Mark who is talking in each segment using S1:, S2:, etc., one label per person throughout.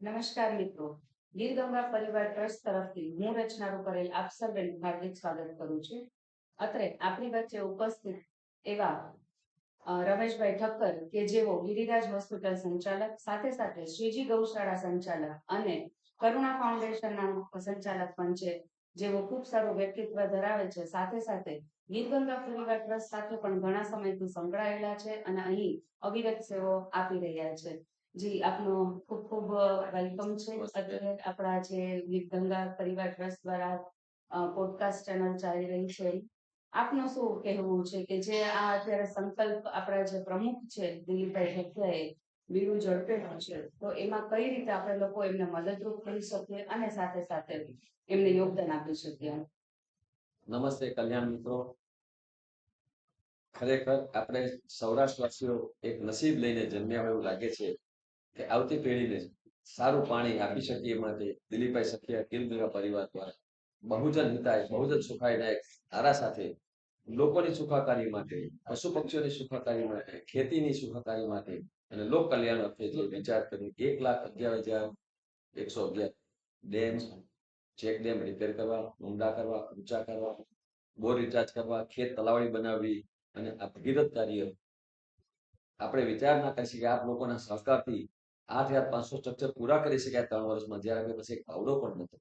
S1: નમસ્કાર મિત્રો. ગીર ગંગા પરિવાર ટ્રસ્ટ તરફથી હું રચના કરેલ આપ સર્વેનું હાર્દિક સ્વાગત કરું છું. અત્રે આપણી વચ્ચે ઉપસ્થિત એવા રમેશભાઈ ઠક્કર કે જેઓ ગિરિરાજ હોસ્પિટલ સંચાલક, સાથે સાથે શ્રીજી ગૌશાળા સંચાલક અને કરુણા ફાઉન્ડેશનના સંચાલક પણ છે, જેઓ ખૂબ સારું વ્યક્તિત્વ ધરાવે છે. સાથે સાથે ગીર ગંગા પરિવાર ટ્રસ્ટ સાથે પણ ઘણા સમયથી સંકળાયેલા છે અને અહીં અવિરત સેવો આપી રહ્યા છે. જી આપનો ખૂબ ખૂબ વેલકમ છે. અત્યારે આપણા જે ગીર ગંગા પરિવાર ટ્રસ્ટ દ્વારા પોડકાસ્ટ ચેનલ ચાલી રહી છે. આપનું શું કહેવું છે કે જે આ અત્યારે સંકલ્પ આપણા જે પ્રમુખ છે દિલીપભાઈ ઠક્કરાએ બીડું ઝડપેલું છે તો એમાં કઈ રીતે આપણે લોકો એમને મદદરૂપ થઈ શકીએ અને સાથે સાથે એમને યોગદાન આપી શકીએ?
S2: નમસ્તે કલ્યાણ મિત્રો. ખરેખર આપણે સૌરાષ્ટ્રવાસીઓ એક નસીબ લઈને જન્મ્યા હોય એવું લાગે છે. કે આવતી પેઢીને સારું પાણી આપી શકીએ માટે દિલીપભાઈ સખિયા ગીરગંગા પરિવાર દ્વારા. બહુજન હિતાય, બહુજન સુખાયના એક ધારા સાથે, લોકોની સુખાકારી માટે પશુ પક્ષીઓની સુખાકારી માટે, ખેતીની સુખાકારી માટે અને લોક કલ્યાણ અર્થે જે વિચાર કરી એક લાખ અગિયાર હજાર એકસો અગિયાર ડેમ, ચેક ડેમ રિપેર કરવા, ઊંડા કરવા, ઊંચા કરવા, બોર રિચાર્જ કરવા, ખેત તલાવડી બનાવવી અને આ ભગીરથ કાર્ય. આપણે વિચાર ના કરી શકીએ આપ લોકોના સહકારથી આઠ હજાર પાંચસો સ્ટ્રક્ચર પૂરા કરી શક્યા ત્રણ વર્ષમાં. જ્યારે આપણે પાસે એક પણ નતો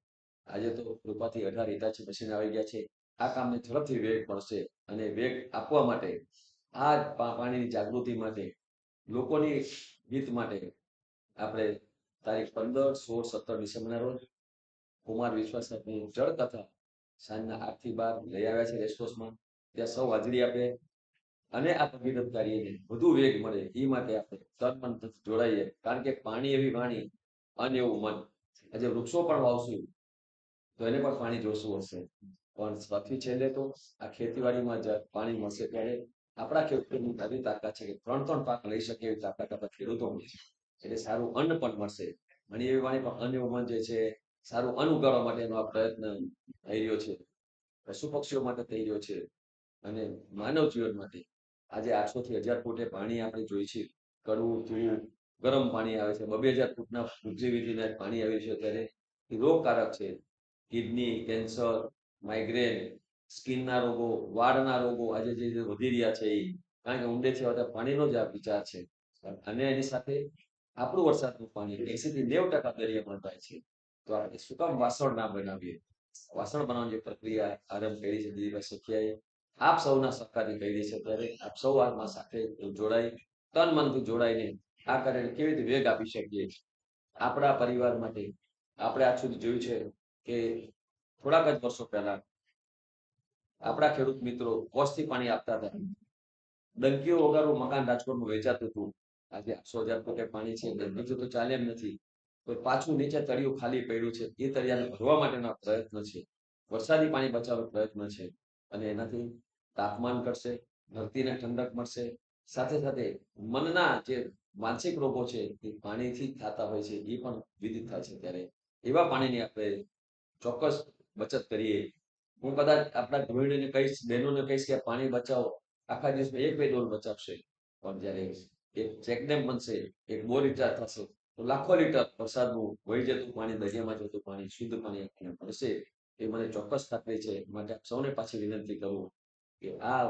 S2: આજે તો કૃપાથી અઢાર હિટાચી મશીન આવી ગયા છે. આ કામને ઝડપથી વેગ મળશે અને વેગ આપવા માટે, આ પાણીની જાગૃતિ માટે, લોકોની હિત માટે આપણે તારીખ પંદર, સોળ, સત્તર ડિસેમ્બરના રોજ કુમાર વિશ્વાસની જળ કથા સાંજના આઠથી બાર લઈ આવ્યા છે રેસકોર્સમાં. ત્યાં સૌ હાજરી આપે. અને આ ભગીરથ કાર્યને વધુ વેગ મળે, એ માટે આપણે તન જોડાઈએ. કારણ કે પાણી એવી વાણી અન એવું મન. આજે વૃક્ષો પણ વાવશું, તો એને પણ પાણી જોશું હશે. પણ સૌથી છેલ્લે તો આ ખેતીવાડીમાં જ પાણી મળશે ત્યારે આપણા ખેડૂતોની આવી તાકાત છે કે ત્રણ ત્રણ પાક લઈ શકે એવી તાકાત આપણા ખેડૂતો છે. એટલે સારું અન્ન પણ મળશે. અને એવી વાણી પણ અન્ય એવું મન જે છે, સારું અન્ન ઉગાડવા માટેનો આ પ્રયત્ન થઈ રહ્યો છે. પશુ પક્ષીઓ માટે થઈ રહ્યો છે. અને માનવ જીવન માટે આજે આઠસો થી હજાર ફૂટે પાણી આપણે જોઈ છે કડવું ધીરું ગરમ પાણી આવે છે. બબે હજાર ફૂટના પૃથ્વી પાણી આવે છે ત્યારે રોગકારક છે. કિડની, કેન્સર, માઇગ્રેન, સ્કિનના રોગો, વાળના રોગો આજે જે વધી રહ્યા છે એ કારણ કે ઊંડે છે પાણીનો જ આ વિચાર છે. અને એની સાથે આપણું વરસાદનું પાણી એસી થી નેવ ટકા દરિયામાં થાય છે. તો આપણે શું કામ વાસણ ના બનાવીએ? વાસણ બનાવવાની પ્રક્રિયા આરંભ કરી છે દિલીપભાઈ સખિયાએ. આપ સૌના સહકારી કહી છે ત્યારે આપ સૌ આમાં સાથે જોડાઈ, તન મનથી જોડાઈને આ કાર્યને કેવી રીતે વેગ આપી શકીએ? આપણા પરિવાર માટે આપણે આજ સુધી જોયું છે કે થોડાક જ વર્ષો પહેલા આપણા ખેડૂત મિત્રો કોસથી પાણી આપતા હતા. ડંકીઓ વગરનું મકાન રાજકોટમાં વેચાતું હતું. આજે આઠસો હજાર રૂપિયા પાણી છે બીજું તો ચાલે એમ નથી. તો પાછું નીચે તળિયું ખાલી પડ્યું છે, એ તળિયાને ભરવા માટેના પ્રયત્ન છે. વરસાદી પાણી બચાવવાનો પ્રયત્ન છે. અને એનાથી તાપમાન ઘટશે, ધરતીને ઠંડક મળશે. સાથે સાથે મનના જે માનસિક રોગો છે એ પાણીથી થતા હોય છે, એ પણ વિદિત થાય છે ત્યારે. એવા પાણીની આપણે ચોક્કસ બચત કરીએ. હું કદાચ આપણા ગૃહિણીને કહીશ, બહેનોને કહીશ કે પાણી બચાવો. આખા દિવસમાં એક બે ડોલ બચાવશે. પણ જ્યારે એક ચેકડેમ બનશે, એક બોર રિચાર્જ થશે, તો લાખો લીટર વરસાદનું વહી જતું પાણી, દરિયામાં જતું પાણી, શુદ્ધ પાણી આપણને મળશે. એ મને ચોક્કસ ખાતરી છે. માટે આપ સૌને પાછી વિનંતી કરું. કે આ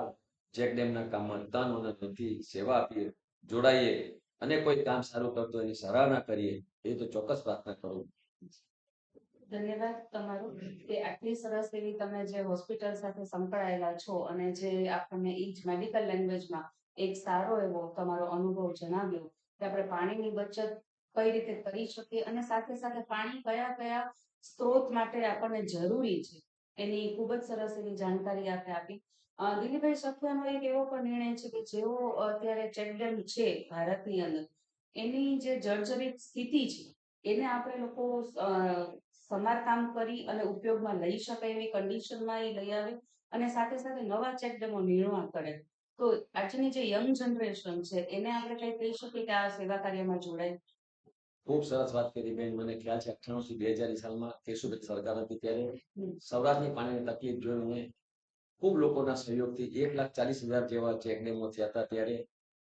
S2: ચેકડેમના કામમાં તન ધનથી સેવા આપીએ, જોડાઈએ અને કોઈ કામ સારું કરતો એની સરાહના કરીએ, એ તો ચોક્કસ પ્રાર્થના કરું.
S1: ધન્યવાદ તમારો કે આટલી સરસ એવી તમે જે હોસ્પિટલ સાથે સંકળાયેલા છો અને જે આપણને એ જ મેડિકલ લેંગ્વેજમાં એક સારો એવો તમારો અનુભવ જણાવ્યો કે આપણે પાણીની બચત કઈ રીતે કરી શકીએ અને સાથે સાથે પાણી કયા કયા સ્ત્રોત માટે આપણને જરૂરી છે એની ખૂબ જ સરસ એવી જાણકારી આપે આપી. દિલીપભાઈ સખિયાનો એક એવો પણ નિર્ણય છે કે જેઓ અત્યારે ચેકડેમ છે ભારતની અંદર એની જે જર્જરિત સ્થિતિ છે એને આપણે લોકો સમારકામ કરી અને ઉપયોગમાં લઈ શકાય એવી કન્ડિશનમાં એ લઈ આવે અને સાથે સાથે નવા ચેકડેમો નિર્માણ કરે તો આજની જે યંગ જનરેશન છે એને આપણે કઈ કહી શકીએ કે આ સેવા કાર્યમાં જોડાય
S2: ખૂબ સરસ વાત કરી બેન મને ખ્યાલ છે અઠ્ઠાણું થી બે હજાર સાલમાં કેશુભાઈ સરકાર હતી ત્યારે. સૌરાષ્ટ્રની પાણીની તકલીફ જોઈને ખૂબ લોકોના સહયોગથી એક લાખ ચાલીસ હજાર જેવા ચેકડેમો થયા હતા ત્યારે.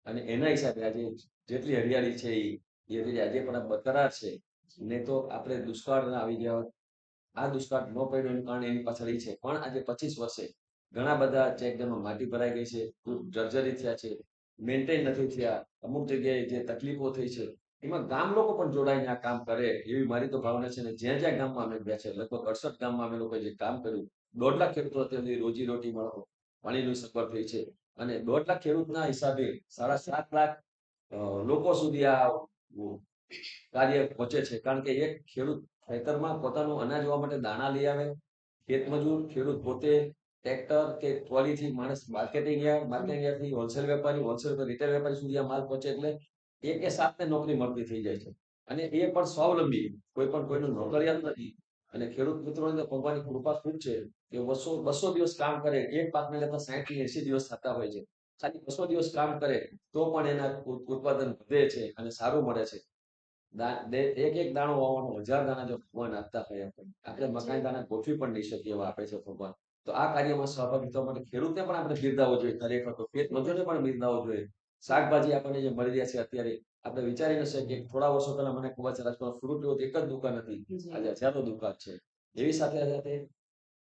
S2: અને એના હિસાબે આજે જેટલી હરિયાળી છે એ એ આજે પણ બરકરાર છે. ને તો આપણે દુષ્કાળ આવી ગયા હોત. આ દુષ્કાળ ન પડ્યો એનું કારણ એની પાછળ છે. પણ આજે પચીસ વર્ષે ઘણા બધા ચેક ડેમો માટી ભરાઈ ગઈ છે જર્જરી થયા છે મેન્ટેન નથી થયા. અમુક જગ્યાએ જે તકલીફો થઈ છે, એમાં ગામ લોકો પણ જોડાઈને આ કામ કરે એવી મારી તો ભાવના છે ને જ્યાં જ્યાં ગામમાં અમે ગયા છે, લગભગ અડસઠ ગામમાં અમે લોકોએ જે કામ કર્યું દોઢ લાખ ખેડૂતો અત્યારે રોજી રોટી મળો, પાણીની સગવડ થઈ છે. અને દોઢ લાખ ખેડૂતના હિસાબે સાડા સાત લાખ લોકો સુધી આ કાર્ય પહોંચે છે. કારણ કે એક ખેડૂત ખેતરમાં પોતાનું અનાજ હોવા માટે દાણા લઈ આવે, ખેત મજૂર, ખેડૂત પોતે ટ્રેક્ટર કે ટ્રોલીથી માણસ માર્કેટિંગ યાર્ડ, માર્કેટિંગ યાર્ડથી હોલસેલ વેપારી, હોલસેલ રિટેલ વેપારી સુધી આ માલ પહોંચે એટલે એક કે સાતને નોકરી મળતી થઈ જાય છે. અને એ પણ સ્વાવલંબી, કોઈ પણ કોઈનું નોકરિયાત નથી. અને ખેડૂત મિત્રોને ભગવાનની કૃપા ખૂબ છે. કે બસો બસો દિવસ કામ કરે એક પાકને લેતા સાહીઠથી એસી દિવસ થતા હોય છે. ખાલી બસો દિવસ કામ કરે તો પણ એના ઉત્પાદન વધે છે અને સારું મળે છે. એક એક દાણો વાવવાનો હજાર દાણા જો ભગવાન આપતા હોય આપણે મકાન દાણા ગોઠવી પણ નહીં શકીએ એવા આપે છે ભગવાન. તો આ કાર્યમાં સહભાગી થવા માટે ખેડૂતને પણ આપણે બિરદાવો જોઈએ. ખરેખર તો ખેત મજૂરને પણ બિરદાવો જોઈએ. શાકભાજી આપણને જે મળી રહ્યા છે અત્યારે આપણે વિચારી ન શકીએ કે થોડા વર્ષો પહેલા મને ખબર છે રાજકોટ ફ્રૂટ એક જ દુકાન હતી.
S1: જી.
S2: આજે હજારો દુકાન છે. એવી સાથે સાથે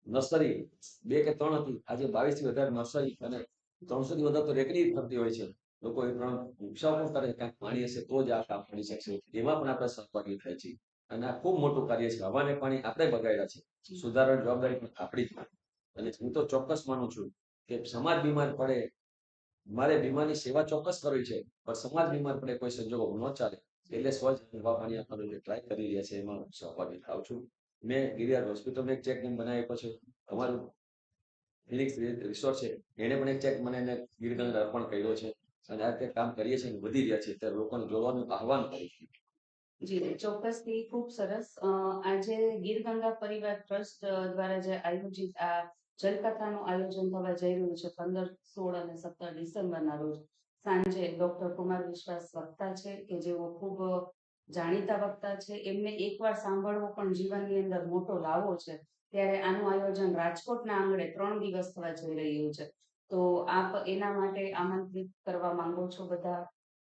S2: નર્સરી બે કે ત્રણ હતી. આજે બાવીસથી વધારે નર્સરી અને ત્રણસો થી વધારે તો રેકડી થતી હોય છે. લોકો એ ત્રણ ઉપસાવ પણ કરે, ક્યાંક પાણી હશે તો જ આ કામ કરી શકશે. એમાં પણ આપણે સહભાગી થાય છે અને આ ખૂબ મોટું કાર્ય છે. હવાને પાણી આપણે બગાડ્યા છે. સુધારવાની જવાબદારી પણ આપણી જ અને હું તો ચોક્કસ માનું છું કે સમાજ બીમાર પડે, મારે બીમારની સેવા ચોક્કસ કરવી છે. પણ સમાજ બીમાર પડે કોઈ સંજોગો ન ચાલે. એટલે સ્વચ્છ હવા પાણી આપવાનું જે ટ્રાય કરી રહ્યા છે, એમાં હું સહભાગી થાઉં છું. મેં ગિરિયાર હોસ્પિટલમાં એક ચેક બનાવી આપ્યો છે અમારું ફિનિક્સ રિસોર્ટ છે એને પણ એક ચેક મને એને ગીરગંગા અર્પણ કર્યો છે. અને આ રીતે કામ કરીએ છીએ વધી રહ્યા છે ત્યારે લોકોને જોડવાનું આહવાન કરું છું
S1: જી ચોક્કસથી ખૂબ સરસ. આજે ગીરગંગા પરિવાર ટ્રસ્ટ દ્વારા જે આયોજિત આ જલકથાનું આયોજન થવા જઈ રહ્યું છે પંદર, સોળ અને સત્તર ડિસેમ્બરના રોજ. સાંજે ડોક્ટર કુમાર વિશ્વાસ વક્તા છે કે જેઓ ખૂબ જાણીતા વક્તા છે. એમને એકવાર સાંભળવો પણ જીવનની અંદર મોટો લાવો છે. ત્યારે આનું આયોજન રાજકોટના આંગણે ત્રણ દિવસ થવા જઈ રહ્યું છે. તો આપ એના માટે આમંત્રિત કરવા માંગો છો બધા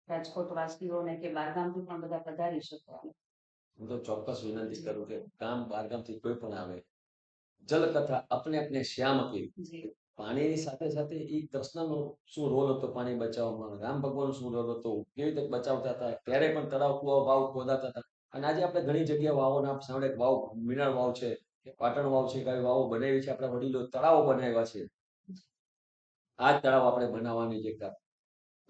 S1: રાજકોટ વાસીઓને કે બારગામથી પણ બધા પધારી શકો
S2: હું તો ચોક્કસ વિનંતી કરું કે ગામ બારગામથી કોઈ પણ આવે. જલકથા અપને અપને શ્યામ કી પાણીની સાથે સાથે એ કૃષ્ણનો શું રોલ હતો? પાણી બચાવવામાં રામ ભગવાન શું રોલ હતો? કેવી રીતે બચાવતા હતા? ત્યારે પણ તળાવ કુવા, વાવ ખોદાતા હતા? અને આજે આપણે ઘણી જગ્યાએ વાવોના સાંભળે વાવ મીનાળ વાવ છે પાટણ વાવ છે, કઈ વાવો બનાવી છે, આપણા વડીલો તળાવો બનાવ્યા છે. આ તળાવ આપણે બનાવવાની જે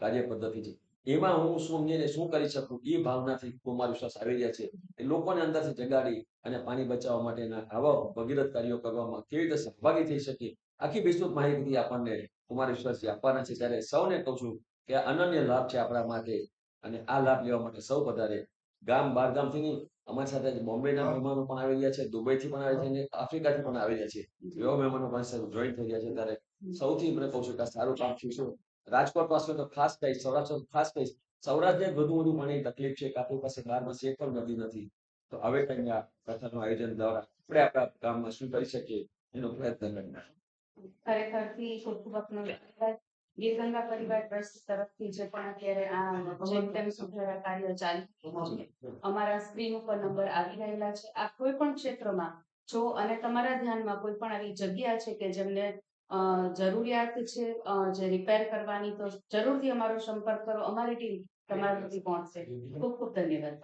S2: કાર્ય પદ્ધતિ છે. એમાં હું શું શું કરી શકું? એ ભાવનાથી કુમાર વિશ્વાસ આવી રહ્યા છે. એ લોકોને અંદરથી જગાડી અને પાણી બચાવવા માટેના આવા ભગીરથ કાર્યો કરવામાં કેવી રીતે સહભાગી થઈ શકીએ? આખી વિસ્તૃત માહિતી આપણને કુમાર વિશ્વાસજી આપવાના છે. ત્યારે સૌને કહું છું કે અનન્ય લાભ છે આપણા માટે અને આ લાભ લેવા માટે સૌ પધારે. ગામ બાર ગામથી નહીં, અમારી સાથે બોમ્બેના મહેમાનો પણ આવી રહ્યા છે, દુબઈથી પણ આવી છે આફ્રિકાથી પણ આવી રહ્યા છે. એવા મહેમાનો પાસે જોઈન થઈ રહ્યા છે. ત્યારે સૌથી મને કહું છું કે સારું કામ થયું રાજકોટ પાસે તો ખાસ કહીશ, સૌરાષ્ટ્ર ખાસ કહીશ, સૌરાષ્ટ્રને વધુ વધુ પાણીની તકલીફ છે કે આપણી પાસે બારમાં એક પણ નદી નથી. તો હવે કંઈ આ કથાનું આયોજન દ્વારા આપણે આપણા ગામમાં શું કરી શકીએ એનો પ્રયત્ન કરીએ.
S1: ખરેખરથી થી ખૂબ આપનો ધન્યવાદ ગીર પરિવાર ટ્રસ્ટ તરફથી જે પણ અત્યારે આ ચેકડેમ સુધારા કાર્ય ચાલી અમારા સ્ક્રીન ઉપર નંબર આવી રહેલા છે. આ કોઈ પણ ક્ષેત્રમાં જો અને તમારા ધ્યાનમાં કોઈ પણ આવી જગ્યા છે કે જેમને જરૂરિયાત છે જે રિપેર કરવાની, તો જરૂરથી અમારો સંપર્ક કરો. અમારી ટીમ તમારા સુધી પહોંચશે. ખૂબ ખૂબ ધન્યવાદ.